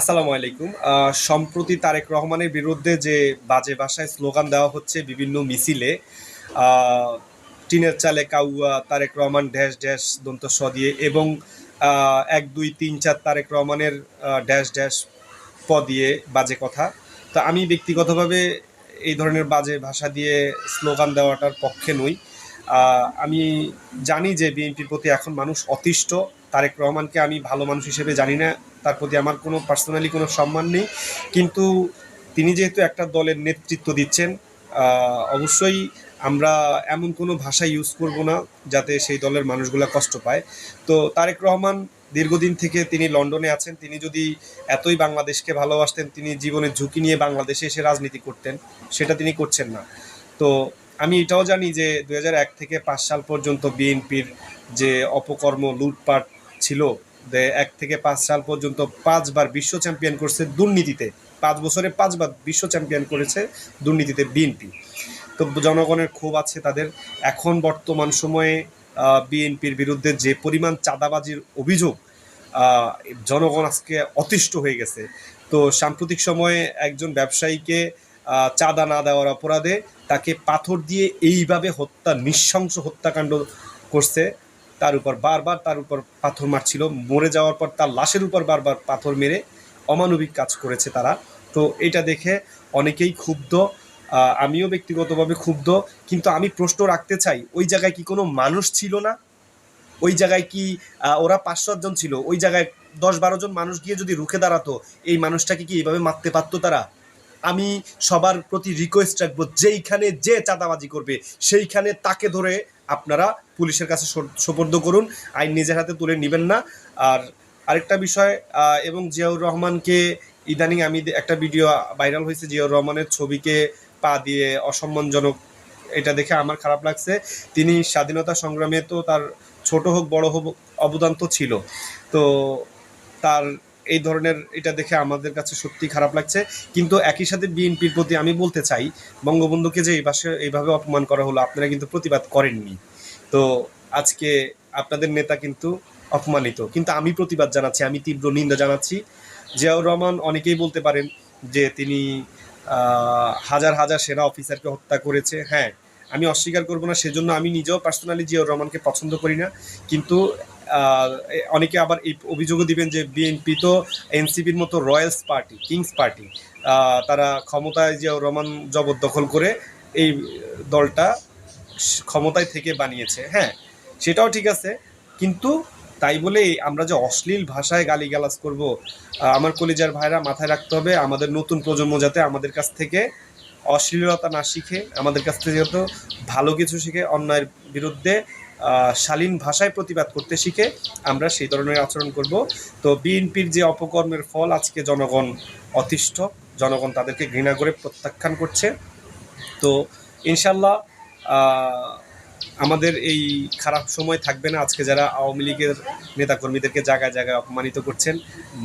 আসসালামু আলাইকুম। সম্প্রতি তারেক রহমানের বিরুদ্ধে যে বাজে ভাষায় স্লোগান দেওয়া হচ্ছে বিভিন্ন মিছিলে টিনের চালে কাউয়া, তারেক রহমান ড্যাশ ড্যাশ দন্ত স দিয়ে এবং এক, দুই, তিন, চার তারেক রহমানের ড্যাশ ড্যাশ প দিয়ে বাজে কথা। তো আমি ব্যক্তিগতভাবে এই ধরনের বাজে ভাষা দিয়ে স্লোগান দেওয়াটার পক্ষে নই। আমি জানি যে বিএনপির প্রতি এখন মানুষ অতিষ্ঠ তারেক রহমানকে আমি ভালো মানুষ হিসেবে জানি না। তার প্রতি আমার কোনো পার্সোনালি কোনো সম্মান নেই। কিন্তু তিনি যেহেতু একটা দলের নেতৃত্ব দিচ্ছেন অবশ্যই আমরা এমন কোনো ভাষা ইউজ করব না যাতে সেই দলের মানুষগুলা কষ্ট পায়। তো তারেক রহমান দীর্ঘদিন থেকে তিনি লন্ডনে আছেন। তিনি যদি এতই বাংলাদেশকে ভালোবাসতেন, তিনি জীবনের ঝুঁকি নিয়ে বাংলাদেশে এসে রাজনীতি করতেন, সেটা তিনি করছেন না। তো আমি এটাও জানি যে দু থেকে পাঁচ সাল পর্যন্ত বিএনপির যে অপকর্ম, লুটপাট ছিল যে এক থেকে পাঁচ সাল পর্যন্ত পাঁচবার বিশ্ব চ্যাম্পিয়ন করছে দুর্নীতিতে। পাঁচ বছরে পাঁচবার বিশ্ব চ্যাম্পিয়ন করেছে দুর্নীতিতে বিএনপি। তো জনগণের ক্ষোভ আছে তাদের। এখন বর্তমান সময়ে বিএনপির বিরুদ্ধে যে পরিমাণ চাঁদাবাজির অভিযোগ জনগণ আজকে অতিষ্ঠ হয়ে গেছে। তো সাম্প্রতিক সময়ে একজন ব্যবসায়ীকে চাঁদা না দেওয়ার অপরাধে তাকে পাথর দিয়ে এইভাবে হত্যা, নৃশংস হত্যাকাণ্ড করছে। তার উপর বারবার তার উপর পাথর মারছিল। মরে যাওয়ার পর তার লাশের উপর বারবার পাথর মেরে অমানবিক কাজ করেছে তারা। তো এটা দেখে অনেকেই ক্ষুব্ধ আমিও ব্যক্তিগতভাবে ক্ষুব্ধ। কিন্তু আমি প্রশ্ন রাখতে চাই, ওই জায়গায় কি কোনো মানুষ ছিল না? ওই জায়গায় কি ওরা পাঁচ সাতজন ছিল? ওই জায়গায় দশ বারো জন মানুষ গিয়ে যদি রুখে দাঁড়াতো, এই মানুষটাকে কি এইভাবে মারতে পারতো তারা? আমি সবার প্রতি রিকোয়েস্ট রাখব, যেইখানে যে চাঁদাবাজি করবে, সেইখানে তাকে ধরে আপনারা পুলিশের কাছে সোপর্দ করুন, আইন নিজের হাতে তুলে নেবেন না। আর আরেকটা বিষয় এবং জিয়াউর রহমানকে ইদানিং আমি একটা ভিডিও ভাইরাল হয়েছে জিয়াউর রহমানের ছবিকে পা দিয়ে অসম্মানজনক। এটা দেখে আমার খারাপ লাগছে। তিনি স্বাধীনতা সংগ্রামে তো তার ছোট হোক, বড় হোক, অবদান তো ছিল। তো তার এই ধরনের এটা দেখে আমাদের কাছে সত্যি খারাপ লাগছে। কিন্তু একই সাথে বিএনপির প্রতি আমি বলতে চাই, বঙ্গবন্ধুকে যে এই এইভাবে অপমান করা হলো, আপনারা কিন্তু প্রতিবাদ করেননি। তো আজকে আপনাদের নেতা কিন্তু অপমানিত। কিন্তু আমি প্রতিবাদ জানাচ্ছি, আমি তীব্র নিন্দা জানাচ্ছি। জিয়াউর রহমান অনেকেই বলতে পারেন যে তিনি হাজার হাজার সেনা অফিসারকে হত্যা করেছে। হ্যাঁ আমি অস্বীকার করব না, সেজন্য আমি নিজেও পার্সোনালি জিয়াউর রহমানকে পছন্দ করি না। কিন্তু অনেকে আবার এই অভিযোগও দিবেন যে বিএনপি তো এনসিপির মতো রয়্যালস পার্টি, কিংস পার্টি। তারা ক্ষমতায় জিয়াউর রহমান জবরদখল করে এই দলটা ক্ষমতায় থেকে বানিয়েছে। হ্যাঁ সেটাও ঠিক আছে, কিন্তু তাই বলে আমরা যে অশ্লীল ভাষায় গালিগালাজ করব আমার কলিজার ভাইরা মাথায় রাখতে হবে, আমাদের নতুন প্রজন্ম যাতে আমাদের কাছ থেকে অশ্লীলতা না শিখে, আমাদের কাছ থেকে যাতে ভালো কিছু শিখে অন্যায়ের বিরুদ্ধে শালীন ভাষায় প্রতিবাদ করতে শিখে আমরা সেই ধরনের আচরণ করব। তো বিএনপির যে অপকর্মের ফল, আজকে জনগণ অতিষ্ঠ, জনগণ তাদেরকে ঘৃণা করে প্রত্যাখ্যান করছে। তো ইনশাল্লাহ আমাদের এই খারাপ সময় থাকবে না। আজকে যারা আওয়ামী লীগের নেতাকর্মীদেরকে জায়গায় জায়গায় অপমানিত করছেন,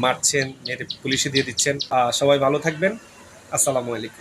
মারছেন মেরে পুলিশে দিয়ে দিচ্ছেন সবাই ভালো থাকবেন। আসসালামু আলাইকুম।